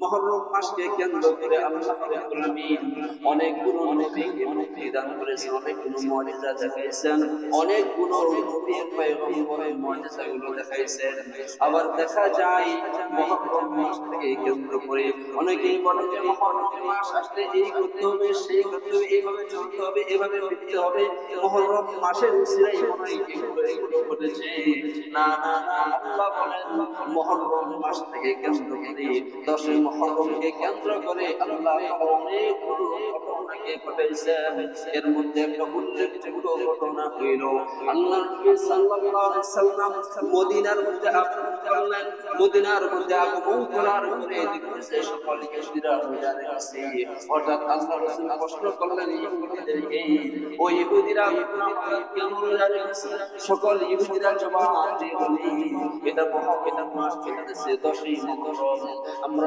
মহরম মাসকে কেন্দ্র করে আল্লাহ রাব্বুল আলামিন অনেকগুলো নবীকে মুক্তি দান করেছেন অনেকগুলো মুআজিজা দেখাইছেন অনেকগুলো নবীর পয়গম্বরের মুআজিজাগুলো দেখাইছেন। আবার দেখা যায়, মহরম মাসকে কেন্দ্র করে অনেকেই বলে যে মহরম মাস আসলে এই করতে হবে, সেই করতে হবে, এইভাবে চলতে হবে, এভাবে ফিরতে হবে, মহরম মাসের উসিলাই মনে এগুলো এগুলো না না না, আল্লাহ বলেন মহরম মাস থেকে কেন্দ্র করে দশই মহরমকে কেন্দ্র করে আল্লাহ অনেকগুলো ঘটনাকে ঘটাইছেন এর মধ্যে একটা উল্লেখযোগ্য ঘটনা হইল আল্লাহ নবী সাল্লাল্লাহু আলাইহি সাল্লাম মদিনার মধ্যে আগমন মদিনার মধ্যে আগমন করার পরে দেখতেছে সকল ইহুদিরা রোজা রেখেছে হঠাৎ আল্লাহ রাসূল প্রশ্ন করলেন ইহুদিদেরকে ও ইহুদিরা কেন রোজা রেখেছে সকল ইহুদিরা জবাব দিয়ে এটা মহা, এটা মাস চলতেছে দশই মহরম। আমরা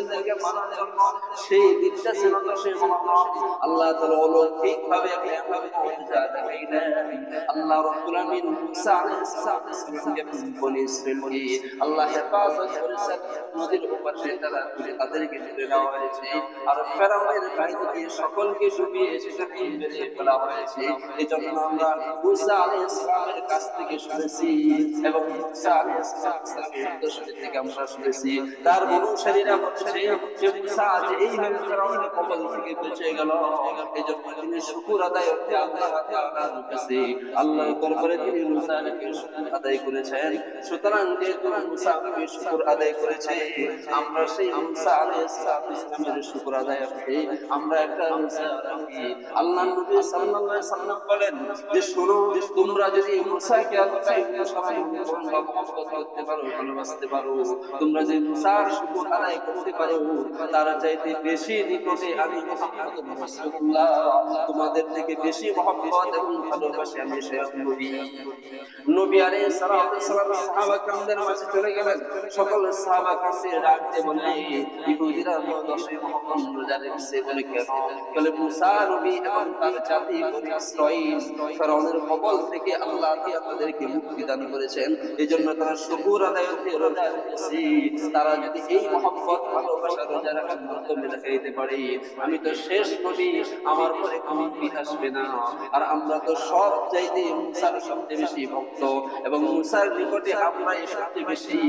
ইসরাইলকে মারার জন্য সেই দিনটা ছিল দশই মহরম আল্লাহ তাআলা অলৌকিক ভাবে আল্লাহ রাব্বুল আমিন মুসা আলাইহিস সালামকে ইসরাইলকে আল্লাহ হেফাজত করেছেন নদীর উপরে তারা তুলে তাদেরকে তুলে নেওয়া হয়েছে। আর ফেরাউনের বাহিনীকে সকলকে ডুবিয়ে সেটাকে মেরে ফেলা হয়েছে। এই জন্য আমরা মুসা আলাইহিস কাছ থেকে শুনেছি এবং মুসা আলাইহিস সালামের থেকে আমরা শুনেছি। তার অনুসারীরা বলছে যে মুসা যে এইভাবে ফেরাউনের কবল থেকে বেঁচে গেল। এই জন্য তিনি শুকুর আদায় করতে আল্লাহ তাআলার কাছে আল্লাহর দরবারে তিনি মুসা শুকুর আদায় করেছেন। সুতরাং যেহেতু মুসা নবী শুকুর আদায় করেছে, আমরা সেই মুসা আলাইহিস সালামের শুকুর আদায় করতে আমরা একটা মুসা রাখি। আল্লাহ নবী সাল্লাল্লাহু আলাইহি সাল্লাম বলেন যে, শোনো, তোমরা যদি মুসাকে আল্লাহ সবাই অনুকরণ বা মহব্বত করতে পারো, ভালোবাসতে পারো, তোমরা যদি মুসার শুকুর আদায় করতে পারেও তার চাইতে বেশি নিকটে আমি তোমাদের থেকে বেশি মহব্বত এবং ভালোবাসি আমি শেয়ার মুক্তি দান করেছেন। এজন্য তারা শুকুর আদায় তারা যদি এই মহব্বত ভালো বেশি ভক্ত, এবং মুসার নিকটে বেশি।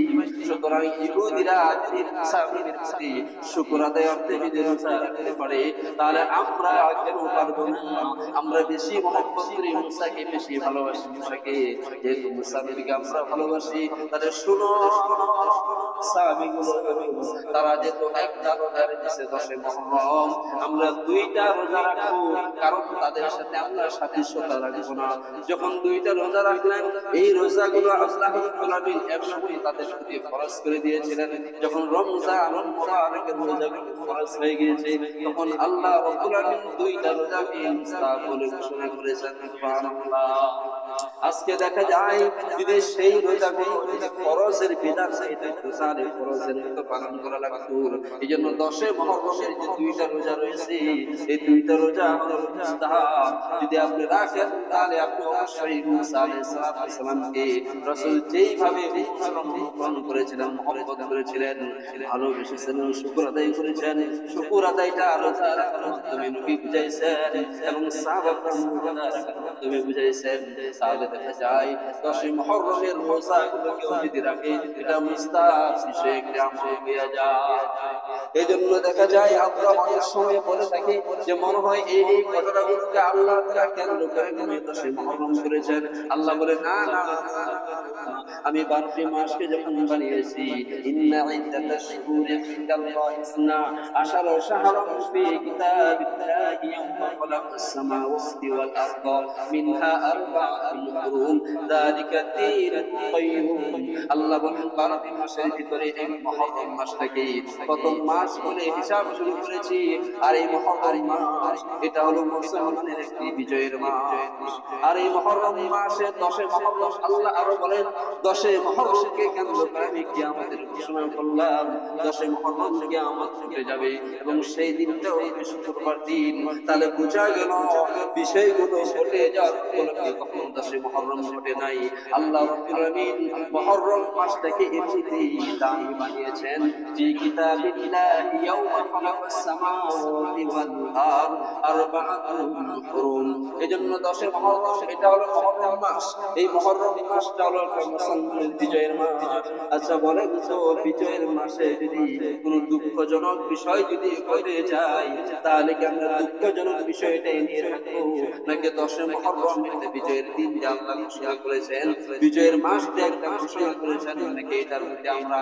তাহলে আমরা কেন না। আমরা বেশি মহব্বত বেশি ভালোবাসি মুসাকে। যেহেতু মুসা আমরা ভালোবাসি, তাহলে শুনো। সাহাবীগুলো তারা যেহেতু একটা রোজা রেখেছে দশে মহরম, আমরা দুইটা রোজা রাখব, কারণ তাদের সাথে আমরা সাদৃশ্যতা রাখব না। যখন দুইটা রোজা রাখলেন, এই রোজাগুলো আল্লাহ আলামিন একসময় তাদের প্রতি ফরজ করে দিয়েছিলেন। যখন রমজান মুবারকের রোজাগুলো ফরজ হয়ে গিয়েছে, তখন আল্লাহ রাব্বুল দুইটা রোজাকে মুস্তাহাব বলে ঘোষণা করেছেন। সুবহানাল্লাহ। আজকে দেখা যায় যদি সেই রোজাগুলো যদি ফরজের বিধান চাইতে রোজারে ফরজের মতো পালন করা লাগতো এই জন্য দশে মহরমের যে দুইটা রোজা রয়েছে, এই দুইটা রোজা আমাদের যদি আপনি রাখেন, তাহলে আপনি অবশ্যই মুসা আলাইহিস সালামকে রাসূল যেইভাবে অনুসরণ করেছিলেন, মহব্বত করেছিলেন, ভালোবেসেছেন, শুকর আদায় করেছেন, শুকর আদায়টা রোজা রাখার মাধ্যমে নবী বুঝাইছেন এবং সাহাবারা রোজা বুঝাইছেন। তাহলে দেখা যায়। দশই মহরমের রোজা কেউ যদি রাখে। এটা বিষয়ে একটি আমল হয়ে যায়। এই দেখা যায় আমরা অনেক সময় বলে থাকি যে, মনে হয় এই এই ঘটনাগুলোকে আল্লাহ তারা কেন্দ্র করে মনে দশই মহরম করেছেন। আল্লাহ বলে, না না আমি বারোটি মাসকে যখন বানিয়েছি, ইন্না ইদ্দাতাশ শুহুরি ইনদাল্লাহি ইসনা। আশারা শাহরান ফি কিতাবিল্লাহি ইয়াওমা খালাকাস সামাওয়াতি ওয়াল আরদা। মিনহা আরবা'তুন যালিকা কাইয়ুম আল্লাহ বলেন বারোটি মাসের ভিতরে এই মুহররম মাসটাকে প্রথম মাস বলে হিসাব শুরু করেছি। আর এই মুহররম মাস এটা হলো মুসলমানের একটি বিজয়ের মাস। আর এই মহরম মাসে দশে মহরম আল্লাহ আরও বলেন, দশে মহরমকে কেন্দ্র করে আমি কিয়ামতের ঘোষণা করলাম? দশে মহরম কিয়ামত ঘটে যাবে এবং সেই দিনটাও শুক্রবার দিন। তাহলে বোঝা গেল, বিষয়গুলো ঘটে যাওয়ার উপলক্ষে কখন দশে মহরম ঘটে নাই। আল্লাহ রাব্বুল আলামিন মহরম মাসটাকে এমনিতেই দামি বানিয়েছেন। ফি কিতাবিল্লাহি ইয়াওমা খালাকাস সামাওয়াতি ওয়াল আরদ। বিজয়ের মাস। আচ্ছা দুঃখজনক বিষয় যদি যায়, তাহলে কি আমরা দুঃখজনক বিষয়টাই নিয়ে থাকব? নাকি মহরম বিজয়ের দিন যে ঘোষণা করেছেন, বিজয়ের মাস যে একটা ঘোষণা করেছেন, নাকি এটার মধ্যে আমরা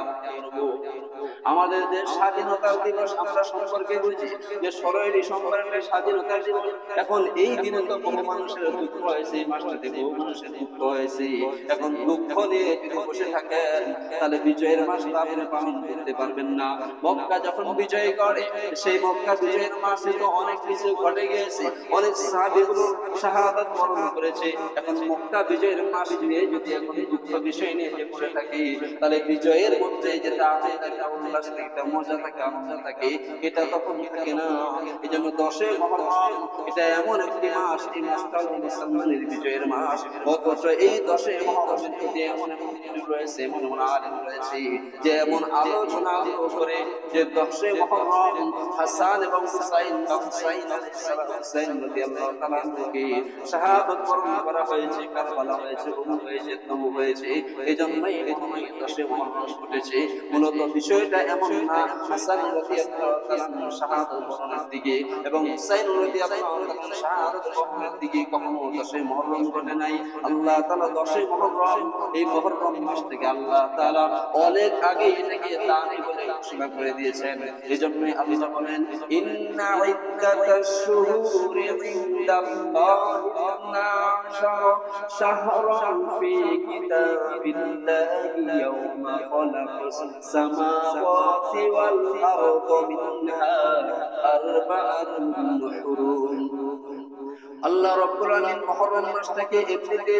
আমাদের দেশ স্বাধীনতার দিবস আমরা সম্পর্কে বুঝি। যে ষোলোই ডিসেম্বর একটা স্বাধীনতার দিবস। এখন এই দিনে তো বহু মানুষের দুঃখ হয়েছে মাসটাতে বহু মানুষের দুঃখ হয়েছে এখন দুঃখ নিয়ে বসে থাকেন, তাহলে বিজয়ের মাস তো আপনি পালন করতে পারবেন না। মক্কা যখন বিজয় করে, সেই মক্কা বিজয়ের মাসে তো অনেক কিছু ঘটে গিয়েছে। অনেক সাহাবিগুলো শাহাদাত বরণ করেছে। এখন মক্কা বিজয়ের মাস নিয়ে যদি এখন দুঃখ বিষয় নিয়ে যে বসে থাকি, তাহলে বিজয়ের মধ্যে যেটা আছে একটা উল্লাস থাকে, একটা মজা থাকে, আনন্দ থাকে, এটা তখন থাকে না। এই জন্য দশে মহরম এটা এমন একটি মাস, এই মাসটা মুসলমানের বিজয়ের মাস। অথচ এই দশে মহরমের এমন এমন রয়েছে, এমন এমন আলেম রয়েছে, যে এমন আলোচনা করে যে দশে মহরম হাসান এবং হুসাইন বা হুসাইন হুসাইন রাদিয়াল্লাহু তাআলা আনহুকে শাহাদাত বরণ করা হয়েছে, কারবালা হয়েছে উহুদ হয়েছে তমুক হয়েছে এই জন্যই এই দশে মহরম ঘটেছে। মূলত বিষয়টা এমন না, হাসান রাদিয়াল্লাহু তাআলা শাহাদাত বরণের দিকে এবং হুসাইন রাদিয়াল্লাহু তাআলা শাহাদাত বরণের দিকে কখনো দশে মহরম ঘটে নাই। আল্লাহ তাআলা দশে মহরম, এই মহরম মাস থেকে আল্লাহ তাআলা অনেক আগে এটাকে দানি বলে ঘোষণা করে দিয়েছেন। এজন্যই আল্লাহ বলেন, ইন্না ইদ্দাতাশ শুহুরি ইনদাল্লাহি ইসনা আশারা শাহরান ফি কিতাবিল্লাহি ইয়াওমা খালাকাস সামাওয়াতি ওয়াল আরদ মিনহা আরবাআতুন হুরুম আল্লাহ রব্বুল মাসটাকে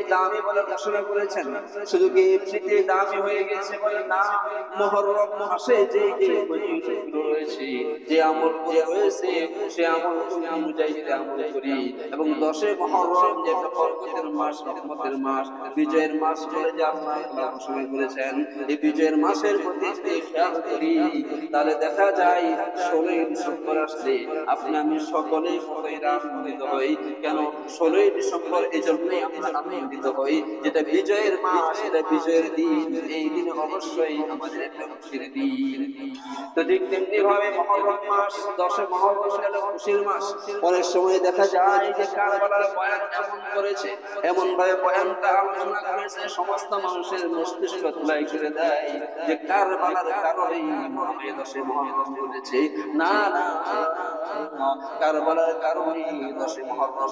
দামি বলে ঘোষণা করেছেন। শুধু কি দামি হয়ে গেছে বলে না মাসে যে যে যে রয়েছে সে অনুযায়ী আমল করি। এবং দশে যে বরকতের মাস, রহমতের মাস, বিজয়ের মাস বলে যে আল্লাহ ঘোষণা করেছেন, এই বিজয়ের মাসের যদি খেয়াল করি, তাহলে দেখা যায় আপনি আমি সকলেই হই। কেন ষোলোই ডিসেম্বর, এই জন্যই আমরা আনন্দিত হই যেটা বিজয়ের মাস এটা বিজয়ের দিন, এই দিনে অবশ্যই আমাদের একটা খুশির দিন। তো ঠিক তেমনি ভাবে মহরম মাস, দশে মহরম গেল খুশির মাস। অনেক সময় দেখা যায় যে কারবালার বয়ান এমন করেছে এমন ভাবে বয়ানটা আলোচনা করেছে, সমস্ত মানুষের মস্তিষ্ক তুলাই করে দেয় যে কারবালার কারণেই মহামে দশে মহরম ঘটেছে। না না, কারবালার কারণেই দশে মহরম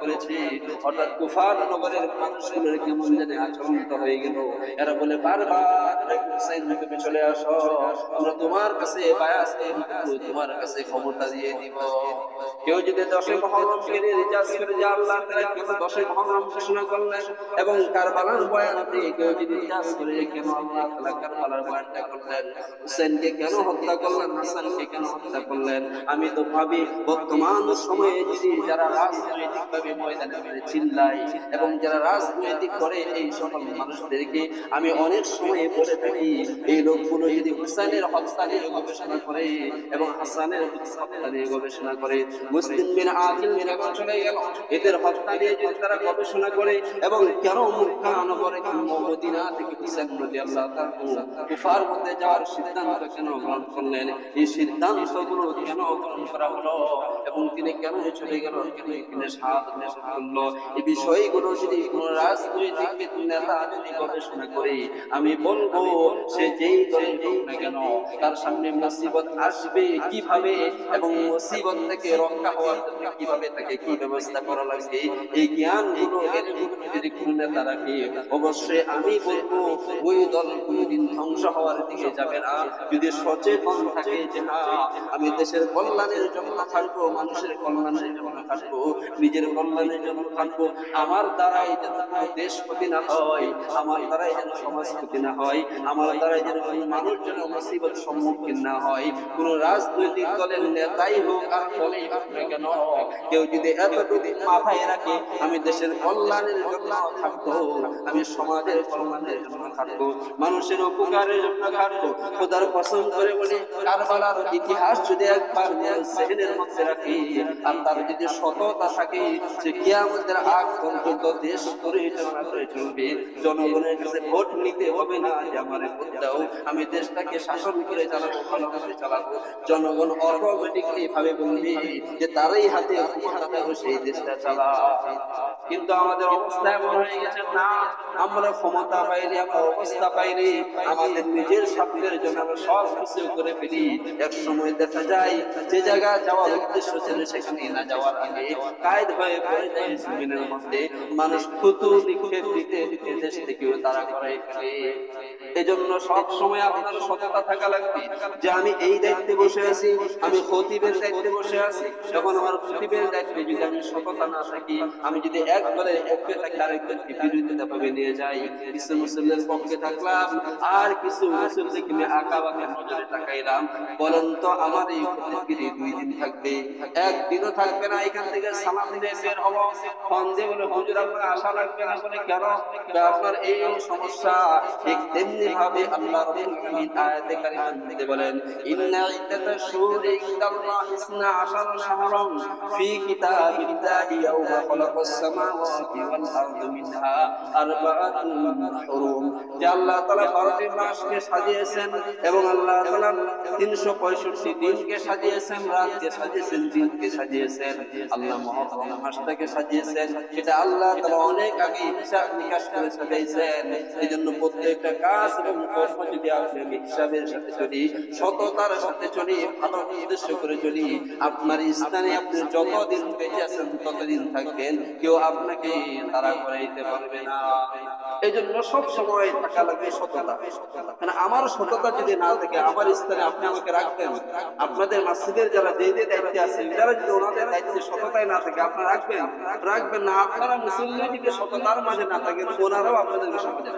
করেছে কুফা কুফার নগরের মানুষগুলোর কেমন হয়ে গেল। এরা বলে, বারবার তুমি চলে আসো, আমরা তোমার কাছে তোমার কাছে ক্ষমতা দিয়ে দিব। কেউ যদি দশে মহরম ফিরে রিচার্জ করে আল্লাহ দশে মহরম ঘোষণা করলেন এবং কারবালার বয়ানতে কেউ যদি রিচার্জ করে কেন আল্লাহ কারবালার বয়ানটা করলেন? হুসেনকে কেন হত্যা করলেন? হাসানকে কেন হত্যা করলেন? আমি তো ভাবি, বর্তমান সময়ে যদি যারা রাজনৈতিক ভাবে ময়দানে ফিরে চিল্লাই এবং যারা রাজনৈতিক করে এই সকল মানুষদেরকে আমি অনেক সময় বলে থাকি, এই লোকগুলো যদি হুসাইনের হত্যা গবেষণা করে এবং হাসানের হত্যা গবেষণা করে, মুসলিম বিন আকিল বিন এখন গেল। এদের হত্যা নিয়ে যদি তারা গবেষণা করে এবং কেন মক্কা নগরে মদিনা থেকে হুসাইন রাদিয়াল্লাহু তাআলা কুফার মধ্যে যাওয়ার সিদ্ধান্ত কেন গ্রহণ করলেন? এই সিদ্ধান্তগুলো কেন গ্রহণ করা হলো? এবং তিনি কেন চলে গেল? কেন এখানে করল এই বিষয়গুলো যদি কোন রাজনৈতিক নেতা যদি গবেষণা করে, আমি বলব, সে যেই দলে না কেন, তার সামনে মুসিবত আসবে কীভাবে এবং মুসিবত থেকে রক্ষা হওয়ার জন্য কীভাবে তাকে কি ব্যবস্থা করা লাগবে, এই যদি কোন নেতা রাখে, অবশ্যই আমি বলব, ওই দল কোনোদিন ধ্বংস হওয়ার দিকে যাবে না। যদি সচেতন থাকে যে না আমি দেশের কল্যাণের জন্য থাকব, মানুষের কল্যাণের জন্য থাকব, নিজের কল্যাণের জন্য থাকব, আমার দ্বারাই যেন দেশ ক্ষতি না হয়, আমার দ্বারাই যেন সমাজ ক্ষতি না হয়, আমার দ্বারাই যেন কোনো মানুষ যেন মুসিবত সম্মুখীন না হয়, কোন রাজনৈতিক দলের নেতাই হোক আর দলেই হোক কেন, কেউ যদি এতটুকু মাথায় রাখে, আমি দেশের কল্যাণের জন্য থাকব, আমি সমাজের কল্যাণের জন্য থাকব, মানুষের উপকারের জন্য থাকব, খোদার পছন্দ করে বলে, কারবালার ইতিহাস যদি একবার সেহেনের মধ্যে রাখি, আর তার যদি সততা থাকে যে কিয়ামতের আগ পর্যন্ত দেশ করে চলবে, জনগণের কাছে ভোট নিতে হবে না যে আমার ভোট দাও, আমি দেশটাকে শাসন করে চালাবো ভালোভাবে চালাবো। জনগণ অটোমেটিকলি ভাবে বলবে যে হাতে ক্ষমতাটা বসে এই দেশটা চালা কিন্তু আমাদের অবস্থা এমন হয়ে গেছে, না, আমরা ক্ষমতা পাইনি, আমরা অবস্থা পাইনি, আমাদের নিজের স্বার্থের জন্য আমরা সব কিছু করে ফেলি। এক সময় দেখা যায়, যে জায়গা যাওয়ার উদ্দেশ্য ছিল সেখানে না যাওয়ার আগে কায়দ হয়ে মধ্যে। মানুষ নিক্ষেপ দিতে থেকেও তারা করে এজন্য সব সময় আপনার সততা থাকা লাগবে যে আমি এই দায়িত্বে বসে আছি, আমি খতিবের দায়িত্বে বসে আছি। যখন আমার খতিবের দায়িত্বে যদি আমি সততা না থাকি, আমি যদি এক দলের পক্ষে থাকি, আরেকজনকে বিরোধিতা ভাবে নিয়ে যাই, কিছু মুসলিমের পক্ষে থাকলাম, আর কিছু মুসলিম থেকে আমি আঁকা বাঁকা নজরে তাকাইলাম, বলেন তো আমার এই দুই দিন থাকবে। একদিনও থাকবে না, এখান থেকে সালাম দিয়ে বের হব। ফন্দে বলে, হুজুর, আপনার আশা লাগবে না কেন? আপনার এই সমস্যা ঠিক তেমনি ভাবে আল্লাহ রাব্বুল আলামিন আয়াতে কারিমার মধ্যে বলেন, ইন্না শুহুরি ইনদাল্লাহ ইসনা আশারা শাহরান ফি কিতাবিল্লাহি ইয়াওমা খালাকাস সামাওয়াতি ওয়াল আরদি মিনহা আরবাআতুন হুরুম যে আল্লাহ তাআলা বারোটি মাসকে সাজিয়েছেন এবং আল্লাহ তাআলা 365 দিনকে সাজিয়েছেন, রাতকে সাজিয়েছেন, দিনকে সাজিয়েছেন। আল্লাহ মহাপ্রভু সাজিয়েছেন, সেটা আল্লাহ তাআলা অনেক আগে হিসাব নিকাশ করে সাজিয়েছেন এই জন্য প্রত্যেকটা কাজ এবং কর্ম যদি হিসাবের সাথে চলি, সততার সাথে চলি, ভালো উদ্দেশ্য করে চলি। আপনার স্থানে আপনি যতদিন বেঁচে আছেন, ততদিন থাকবেন। কেউ আপনাকে তারা করাইতে পারবে না। এই জন্য সবসময় থাকা লাগবে সততা। মানে আমার সততা যদি না থাকে, আমার স্থানে আপনি আমাকে রাখবেন? আপনাদের মাসিদের যারা যে যে দায়িত্বে আছে যারা যদি ওনাদের দায়িত্বে সততায় না থাকে, আপনারা রাখবেন রাখবেন না। আপনারা মুসলিম সততার মাঝে না থাকেন ওনারাও আপনাদের সমাজে